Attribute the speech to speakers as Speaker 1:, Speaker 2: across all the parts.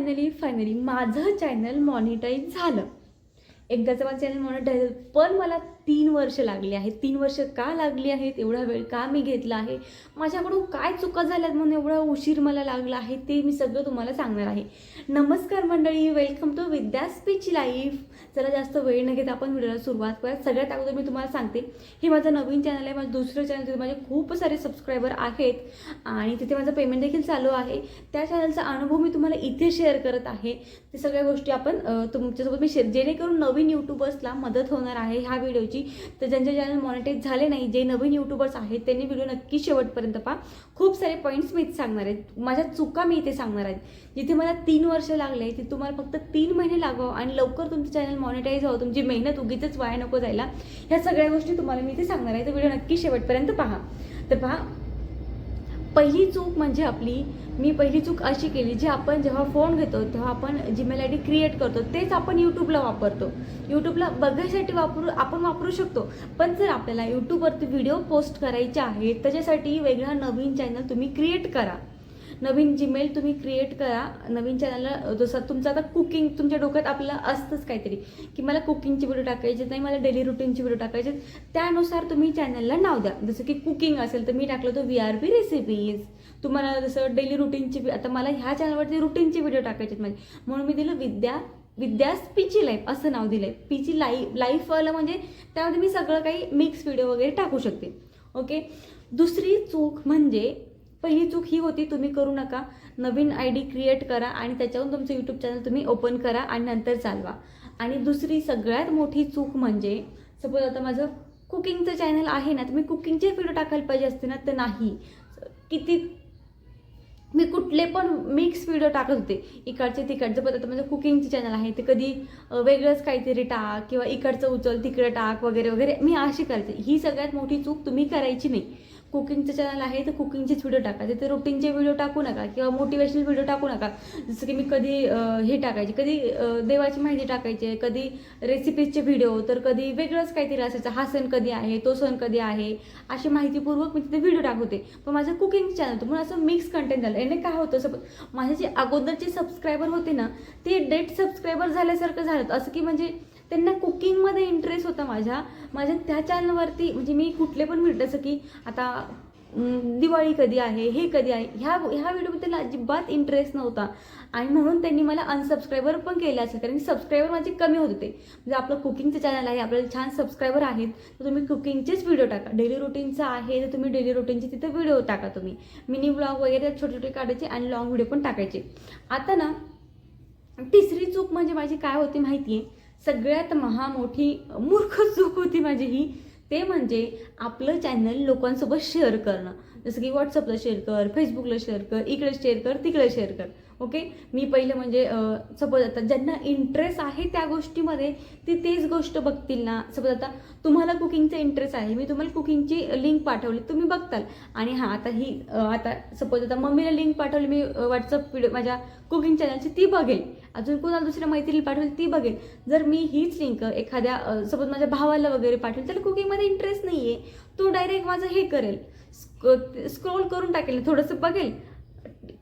Speaker 1: Finally finally माझं channel monetize झालं. एकदाचं माझं चॅनल मॉनिटाईज आहे पण मला तीन वर्ष लागली आहेत. तीन वर्ष का लागली आहेत? एवढा वेळ का मी घेतला आहे? माझ्याकडून काय चुका झाल्यात म्हणून एवढा उशीर मला लागला आहे? ते मी सगळं तुम्हाला सांगणार आहे. नमस्कार मंडळी वेलकम टू विद्यास्पीच लाईफ चला जास्त वेळ न घेता आपण व्हिडिओला सुरुवात करूया. सगळ्यात अगोदर मी तुम्हाला सांगते हे माझं नवीन चॅनल आहे. माझं दुसरं चॅनल तिथे माझे खूप सारे सबस्क्रायबर आहेत. आणि तिथे माझं पेमेंट देखील चालू आहे. त्या चॅनलचा अनुभव मी तुम्हाला इथे शेअर करत आहे. ते सगळ्या गोष्टी आपण तुमच्यासोबत मी शेअर जेणेकरून नवीन नवीन यूट्यूबर्सला मदत होणार आहे ह्या व्हिडिओची तर ज्यांचे चॅनल मॉनिटाईज झाले नाही जे नवीन यूट्यूबर्स आहेत त्यांनी व्हिडिओ नक्की शेवटपर्यंत पहा. खूप सारे पॉईंट्स मी इथे सांगणार आहेत माझ्या चुका मी इथे सांगणार आहेत जिथे मला तीन वर्ष लागले तिथे तुम्हाला फक्त तीन महिने लागावं आणि लवकर तुमचं चॅनल मॉनिटाईज व्हावं. तुमची मेहनत उगीच वाया नको जायला. ह्या सगळ्या गोष्टी तुम्हाला मी इथे सांगणार आहे. तर व्हिडिओ नक्की शेवटपर्यंत पहा. तर पहा पहिली चूक म्हणजे आपली मी पहिली चूक अशी केली जी आपण जेव्हा फोन घेतो तेव्हा आपण जीमेल आय डी क्रिएट करतो तेच आपण यूट्यूबला वापरतो. यूट्यूबला बघायसाठी वापरू आपण वापरू शकतो. पण जर आपल्याला यूट्यूबवरती व्हिडिओ पोस्ट करायचे आहेत त्याच्यासाठी वेगळा नवीन चॅनल तुम्ही क्रिएट करा. नवीन जीमेल तुम्ही क्रिएट करा. नवीन चॅनलला जसं तुमचं आता कुकिंग तुमच्या डोक्यात आपलं असतंच काहीतरी. की मला कुकिंगची व्हिडिओ टाकायचे नाही मला डेली रुटीनची व्हिडिओ टाकायचे त्यानुसार तुम्ही चॅनलला नाव द्या. जसं की कुकिंग असेल तर मी टाकलं तर व्ही आर पी रेसिपीज तुम्हाला जसं डेली रुटीनची आता मला ह्या चॅनलवरती रुटीनची व्हिडिओ टाकायचे आहेत माझे म्हणून मी दिलं विद्या विद्या पीची लाईफ असं नाव दिलं आहे पीची लाईफ लाईफ आलं म्हणजे त्यामध्ये मी सगळं काही मिक्स व्हिडिओ वगैरे टाकू शकते. ओके दुसरी चूक म्हणजे पहिली चूक ही होती तुम्ही करू नका. नवीन आय डी क्रिएट करा आणि त्याच्यावरून तुमचं यूट्यूब चॅनल तुम्ही ओपन करा आणि नंतर चालवा. आणि दुसरी सगळ्यात मोठी चूक म्हणजे सपोज आता माझं कुकिंगचं चॅनल आहे ना तर मी कुकिंगचे व्हिडिओ टाकायला पाहिजे असते ना तर नाही. किती मी कुठले पण मिक्स व्हिडिओ टाकत होते इकडचे तिकडचं. पण आता माझं कुकिंगचं चॅनल आहे ते कधी वेगळंच काहीतरी टाक किंवा इकडचं उचल तिकडं टाक वगैरे वगैरे मी अशी करते. ही सगळ्यात मोठी चूक तुम्ही करायची नाही. कुकिंगचं चॅनल आहे तर कुकिंगचेच व्हिडिओ टाका तिथे रुटीनचे व्हिडिओ टाकू नका किंवा मोटिवेशनल व्हिडिओ टाकू नका. जसं की मी कधी हे टाकायचे कधी देवाची माहिती टाकायची आहे कधी रेसिपीजचे व्हिडिओ तर कधी वेगळंच काहीतरी असायचं. हा सण कधी आहे तो सण कधी आहे अशी माहितीपूर्वक मी तिथे व्हिडिओ टाकवते पण माझं कुकिंग चॅनल होतं म्हणून असं मिक्स कंटेंट झालं. याने काय होतं सपोज माझे जे अगोदरचे सबस्क्रायबर होते ना ते डेट सबस्क्रायबर झाल्यासारखं झालं. असं की म्हणजे त्यांना कुकिंगमध्ये इंटरेस्ट होता माझ्या. माझ्या त्या चॅनलवरती म्हणजे मी कुठले पण व्हिडिओ जसं की आता दिवाळी कधी आहे हे कधी आहे ह्या ह्या व्हिडिओबद्दल अजिबात इंटरेस्ट नव्हता. आणि म्हणून त्यांनी मला अनसबस्क्रायबर पण केले असेल कारण की सबस्क्रायबर माझे कमी होत होते. म्हणजे आपलं कुकिंगचं चॅनल आहे आपल्याला छान सबस्क्रायबर आहेत तर तुम्ही कुकिंगचेच व्हिडिओ टाका. डेली रुटीनचा आहे तर तुम्ही डेली रुटीनचे तिथे व्हिडिओ टाका तुम्ही. मिनी ब्लॉग वगैरे छोटे छोटे काढायचे आणि लॉंग व्हिडिओ पण टाकायचे. आता ना तिसरी चूक म्हणजे माझी काय होती माहिती आहे सगळ्यात महामोठी मूर्ख चूक होती माझी ही. ते म्हणजे आपलं चॅनल लोकांसोबत शेअर करणं. जसं की व्हॉट्सअपला शेअर कर फेसबुकला शेअर कर इकडे शेअर कर तिकडे शेअर कर. ओके मी पहिलं म्हणजे सपोज आता ज्यांना इंटरेस्ट आहे त्या गोष्टीमध्ये ते तेच गोष्ट बघतील ना. सपोज आता तुम्हाला कुकिंगचा इंटरेस्ट आहे मी तुम्हाला कुकिंगची लिंक पाठवली तुम्ही बघताल. आणि हां आता ही आता सपोज आता मम्मीला लिंक पाठवली मी व्हॉट्सअप व्हिडिओ माझ्या कुकिंग चॅनलची ती बघेल. अजून कोणाला दुसऱ्या मैत्रिणी पाठवेल ती बघेल. जर मी हीच लिंक एखाद्या सपोज माझ्या भावाला वगैरे पाठवेल त्याला कुकिंगमध्ये इंटरेस्ट नाही आहे तो डायरेक्ट माझं हे करेल. स्क्रोल करून टाकेल थोडंसं बघेल.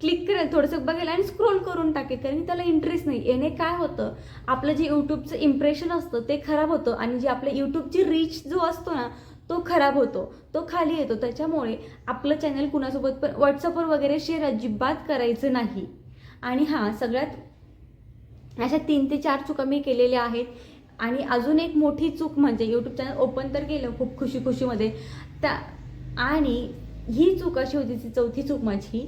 Speaker 1: क्लिक करेल थोडंसं बघेल आणि स्क्रोल करून टाकेल कारण की त्याला इंटरेस्ट नाही. याने काय होतं? आपलं जे यूट्यूबचं इम्प्रेशन असतं ते खराब होतं आणि जे आपल्या यूट्यूबची रीच जो असतो ना तो खराब होतो. तो खाली येतो. त्याच्यामुळे आपलं चॅनल कुणासोबत पण व्हॉट्सअपवर वगैरे शेअर अजिबात करायचं नाही. आणि हां सगळ्यात अशा तीन ते चार चुका मी केलेल्या आहेत. आणि अजून एक मोठी चूक म्हणजे यूट्यूब चॅनल ओपन तर केलं खूप खुशी खुशीमध्ये त्या आणि ही चूक अशी होती ती चौथी चूक माझी.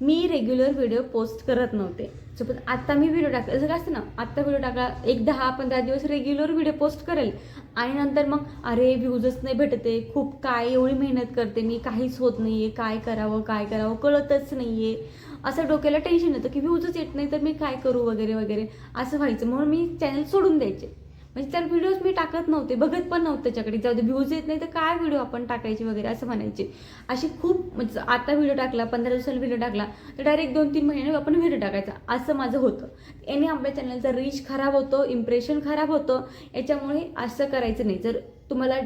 Speaker 1: मी रेग्युलर व्हिडिओ पोस्ट करत नव्हते. सपोज आत्ता मी व्हिडिओ टाकला जसं असतं ना आत्ता व्हिडिओ टाकला एक दहा पंधरा दिवस रेग्युलर व्हिडिओ पोस्ट करेल. आणि नंतर मग अरे व्ह्यूजच नाही भेटते खूप काय एवढी मेहनत करते मी काहीच होत नाही आहे काय करावं काय करावं कळतच नाही आहे असं डोक्याला टेन्शन येतं की व्ह्यूजच येत नाही तर मी काय करू वगैरे वगैरे असं व्हायचं. म्हणून मी चॅनल सोडून द्यायचे. म्हणजे तर व्हिडिओज मी टाकत नव्हते बघत पण नव्हते त्याच्याकडे. जाऊ दे व्ह्यूज येत नाही तर काय व्हिडिओ आपण टाकायचे वगैरे असं म्हणायचे. अशी खूप म्हणजे आता व्हिडिओ टाकला पंधरा दिवसाला व्हिडिओ टाकला तर डायरेक्ट दोन तीन महिन्याने आपण व्हिडिओ टाकायचा. असं माझं होतं. याने आपल्या चॅनलचा रीच खराब होतो इम्प्रेशन खराब होतं. याच्यामुळे असं करायचं नाही. जर तुम्हाला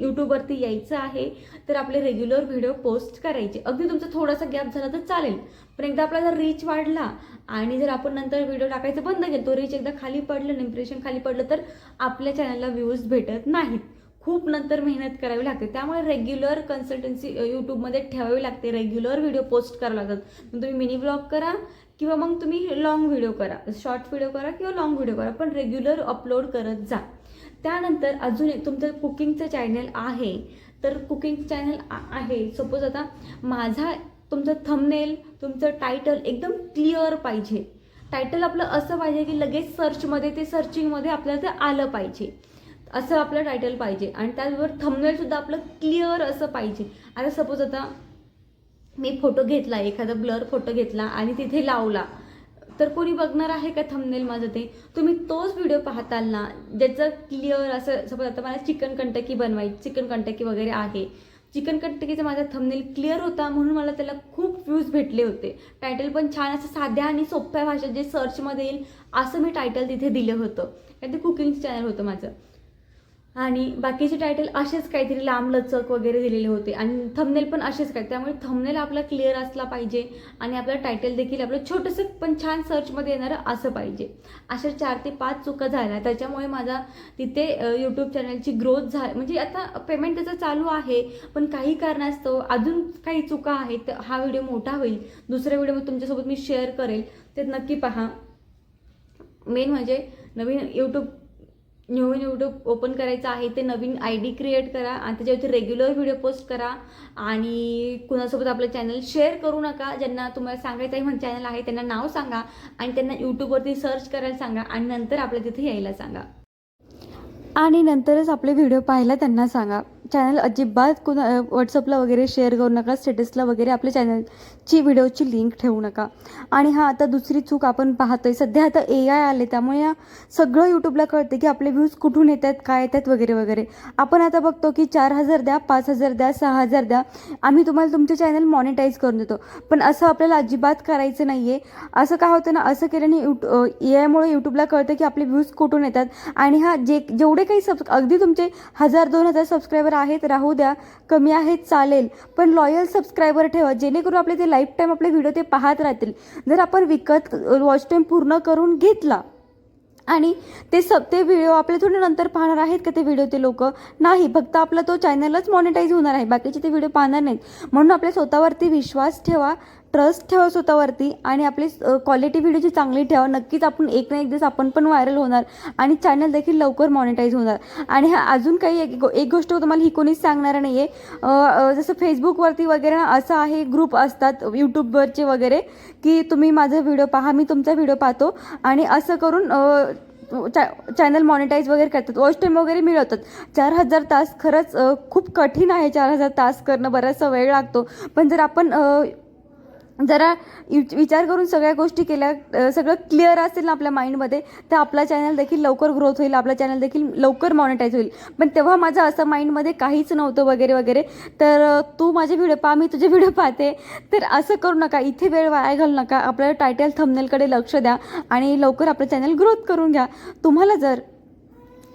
Speaker 1: यूट्यूबवरती यायचं आहे तर आपले रेग्युलर व्हिडिओ पोस्ट करायचे. अगदी तुमचा थोडासा गॅप झाला तर चालेल. पण एकदा आपला जर रीच वाढला आणि जर आपण नंतर व्हिडिओ टाकायचं बंद केलं तो रीच एकदा खाली पडलं इम्प्रेशन खाली पडलं तर आपल्या चॅनलला व्ह्यूज भेटत नाहीत. खूप नंतर मेहनत करावी लागते. त्यामुळे रेग्युलर कन्सल्टन्सी यूट्यूबमध्ये ठेवावी लागते. रेग्युलर व्हिडिओ पोस्ट करावे लागतात मग तुम्ही मिनी ब्लॉग करा किंवा मग तुम्ही लॉंग व्हिडिओ करा. शॉर्ट व्हिडिओ करा किंवा लॉंग व्हिडिओ करा. पण रेग्युलर अपलोड करत जा. त्यानंतर अजून एक तुमचं कुकिंगचं चॅनल आहे. तर कुकिंग चॅनल आहे. सपोज आता माझा तुमचं थंबनेल तुमचं टायटल एकदम क्लिअर पाहिजे. टायटल आपलं असं पाहिजे की लगेच सर्चमध्ये ते सर्चिंगमध्ये आपल्याला ते आलं पाहिजे. असं आपलं टायटल पाहिजे. आणि त्याचबरोबर थंबनेलसुद्धा आपलं क्लिअर असं पाहिजे. आता सपोज आता मी फोटो घेतला एखादा ब्लर फोटो घेतला आणि तिथे लावला. तर कोणी बघणार आहे का थंबनेल माझं ते? तुम्ही तोच व्हिडिओ पाहताल ना ज्याचं क्लिअर असं सपोज आता मला चिकन कंटकी बनवायची चिकन कंटकी वगैरे आहे. चिकन कंटकीचा माझा थंबनेल क्लिअर होता म्हणून मला त्याला खूप व्ह्यूज भेटले होते. टायटल पण छान असं साध्या आणि सोप्या भाषेत जे सर्चमध्ये येईल असं मी टायटल तिथे दिलं होतं. कारण ते कुकिंगचं चॅनल होतं माझं. आणि बाकीचे टायटल असेच काहीतरी लांब लचक वगैरे दिलेले होते. आणि थंबनेल पण असेच काय त्यामुळे थंबनेल आपला क्लिअर असला पाहिजे आणि आपलं टायटल देखील आपलं छोटंसं पण छान सर्चमध्ये येणारं असं पाहिजे. अशा चार ते पाच चुका झाल्या. त्याच्यामुळे माझा तिथे यूट्यूब चॅनलची ग्रोथ झा म्हणजे आता पेमेंट त्याचं चालू आहे पण काही कारणास्तव अजून काही चुका आहेत हा व्हिडिओ मोठा होईल. दुसऱ्या व्हिडिओ तुमच्यासोबत मी शेअर करेल. ते नक्की पहा. मेन म्हणजे नवीन यूट्यूब नवीन यूट्यूब ओपन करायचं आहे ते नवीन आय डी क्रिएट करा आणि त्याच्यावरती रेग्युलर व्हिडिओ पोस्ट करा. आणि कुणासोबत आपलं चॅनल शेअर करू नका ज्यांना तुम्हाला सांगायचं आहे म्हणजे चॅनल आहे त्यांना नाव सांगा आणि त्यांना यूट्यूबवरती सर्च करायला सांगा आणि नंतर आपल्या तिथे यायला सांगा. आणि नंतरच आपले व्हिडिओ पाहायला त्यांना सांगा. चॅनल अजिबात कोणा व्हॉट्सअपला वगैरे शेअर करू नका स्टेटसला वगैरे आपल्या चॅनलची व्हिडिओची लिंक ठेवू नका. आणि हा आता दुसरी चूक आपण पाहतो आहे सध्या आता ए आय आले त्यामुळे या सगळं यूट्यूबला कळते की आपले व्ह्यूज कुठून येतात काय येतात वगैरे वगैरे. आपण आता बघतो की चार हजार द्या पाच हजार द्या सहा हजार द्या आम्ही तुम्हाला तुमचे चॅनल मॉनिटाईज करून देतो. पण असं आपल्याला अजिबात करायचं नाही आहे असं काय होतं ना असं केल्याने यूट ए आयमुळे यूट्यूबला कळतं की आपले व्ह्यूज कुठून येतात. आणि हा जे जेवढे काही सब अगदी तुमचे हजार दोन हजार सबस्क्रायबर आहेत राहू द्या. कमी आहेत चालेल. पण लॉयल सबस्क्रायबर ठेवा. जेणेकरून आपले ते लाईफ टाईम आपले व्हिडिओ ते पाहत राहतील. जर आपण विकत वॉच टाईम पूर्ण करून घेतला आणि ते सब ते व्हिडिओ आपले थोडे नंतर पाहणार आहेत का ते व्हिडिओ ते लोक? नाही. फक्त आपला तो चॅनलच मॉनिटाईज होणार आहे. बाकीचे ते व्हिडिओ पाहणार नाहीत. म्हणून आपल्या स्वतःवरती विश्वास ठेवा. ट्रस्ट ठेवा स्वतःवरती आणि आपली क्वालिटी व्हिडिओची चांगली ठेवा. नक्कीच आपण एक ना एक दिवस आपण पण व्हायरल होणार आणि चॅनल देखील लवकर मॉनिटाईज होणार. आणि हा अजून काही एक एक गोष्ट तुम्हाला ही कोणीच सांगणार नाही आहे जसं फेसबुकवरती वगैरे असं आहे ग्रुप असतात यूट्यूबवरचे वगैरे की तुम्ही माझा व्हिडिओ पहा मी तुमचा व्हिडिओ पाहतो. आणि असं करून चॅ चॅनल मॉनिटाईज वगैरे करतात. वॉच टाईम वगैरे मिळवतात. चार हजार तास खरंच खूप कठीण आहे चार हजार तास करणं. बराचसा वेळ लागतो. पण जर आपण जरा वि- विचार करून सगळ्या गोष्टी केल्या सगळं क्लिअर असेल ना आपल्या माइंडमध्ये तर आपला चॅनल देखील लवकर ग्रोथ होईल आपला चॅनल देखील लवकर मॉनिटाईज होईल. पण तेव्हा माझं असं माइंडमध्ये काहीच नव्हतं वगैरे वगैरे. तर तू माझे व्हिडिओ पहा मी तुझे व्हिडिओ पाहते. तर असं करू नका इथे वेळ वाया घालू नका. आपल्या टायटल थंबनेलकडे लक्ष द्या आणि लवकर आपलं चॅनल ग्रोथ करून घ्या. तुम्हाला जर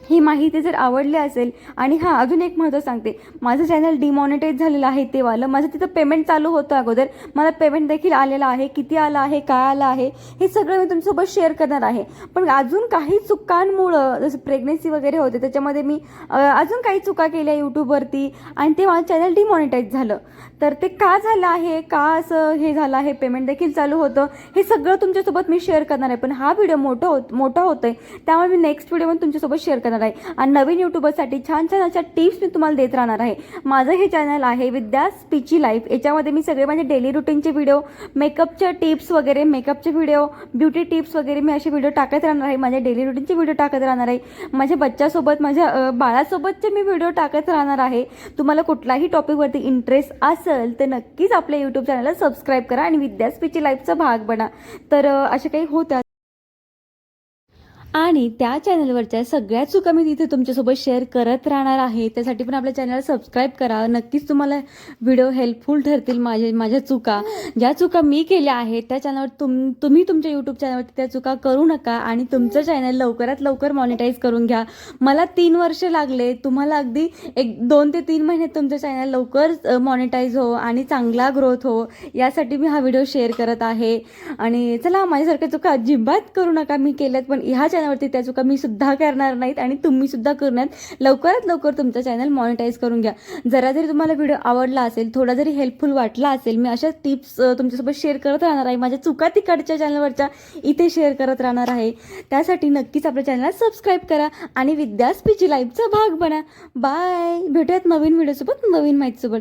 Speaker 1: ही माहिती जर आवडली असेल आणि हां अजून एक महत्त्व सांगते. माझं चॅनल डिमॉनिटाईज झालेलं आहे ते वालं माझं तिथं पेमेंट चालू होतं अगोदर. मला पेमेंट देखील आलेलं आहे. किती आलं आहे? काय आलं आहे? हे सगळं मी तुमच्यासोबत शेअर करणार आहे. पण अजून काही चुकांमुळं जसं प्रेग्नेन्सी वगैरे होते त्याच्यामध्ये मी अजून काही चुका केल्या यूट्यूबवरती आणि ते माझं चॅनल डिमॉनिटाईज झालं. तर ते का झालं आहे? का असं हे झालं आहे? पेमेंट देखील चालू होतं. हे सगळं तुमच्यासोबत मी शेअर करणार आहे. पण हा व्हिडिओ मोठा होत मोठा होतोय. त्यामुळे मी नेक्स्ट व्हिडिओमध्ये तुमच्यासोबत शेअर करणार आहे. आणि नवीन युट्यूबरसाठी छान छान अशा टिप्स मी तुम्हाला देत राहणार आहे. माझं हे चॅनल आहे विद्या स्पीची लाईफ याच्यामध्ये मी सगळे माझे डेली रुटीनचे व्हिडिओ मेकअपच्या टिप्स वगैरे मेकअपचे व्हिडिओ ब्युटी टिप्स वगैरे मी असे व्हिडिओ टाकत राहणार आहे. माझ्या डेली रुटीनचे व्हिडिओ टाकत राहणार आहे. माझ्या बच्च्यासोबत माझ्या बाळासोबतचे मी व्हिडिओ टाकत राहणार आहे. तुम्हाला कुठलाही टॉपिकवरती इंटरेस्ट असेल तर नक्कीच आपल्या यूट्यूब चॅनलला सबस्क्राईब करा आणि विद्या स्पीची लाईफचा भाग बना. तर अशा काही होत्या आणि त्या चॅनलवरच्या सगळ्या चुका मी तिथे तुमच्यासोबत शेअर करत राहणार आहे. त्यासाठी पण आपल्या चॅनलला सबस्क्राईब करा. नक्कीच तुम्हाला व्हिडिओ हेल्पफुल ठरतील माझे माझ्या चुका. ज्या चुका मी केल्या आहेत त्या चॅनलवर तुम तुम्ही तुमच्या यूट्यूब चॅनलवरती त्या चुका करू नका आणि तुमचं चॅनल लवकरात लवकर मॉनिटाईज करून घ्या. मला तीन वर्ष लागले. तुम्हाला अगदी एक दोन ते तीन महिन्यात तुमचं चॅनल लवकर मॉनिटाईज हो आणि चांगला ग्रोथ हो यासाठी मी हा व्हिडिओ शेअर करत आहे. आणि चला माझ्यासारख्या चुका अजिबात करू नका मी केल्यात पण ह्या चॅनल चॅनलवरती त्या चुका मी सुद्धा करणार नाहीत आणि तुम्ही सुद्धा करण्यात लवकरात लवकर तुमचं चॅनल मॉनिटाईज करून घ्या. जरा जरी तुम्हाला व्हिडिओ आवडला असेल थोडा जरी हेल्पफुल वाटला असेल मी अशा टिप्स तुमच्यासोबत शेअर करत राहणार आहे. माझ्या चुका तिकडच्या चॅनलवरच्या इथे शेअर करत राहणार आहे. त्यासाठी नक्कीच आपल्या चॅनलला सबस्क्राईब करा आणि विद्यास्पीची लाईफचा भाग बना. बाय भेटूयात नवीन व्हिडिओसोबत नवीन माहितीसोबत.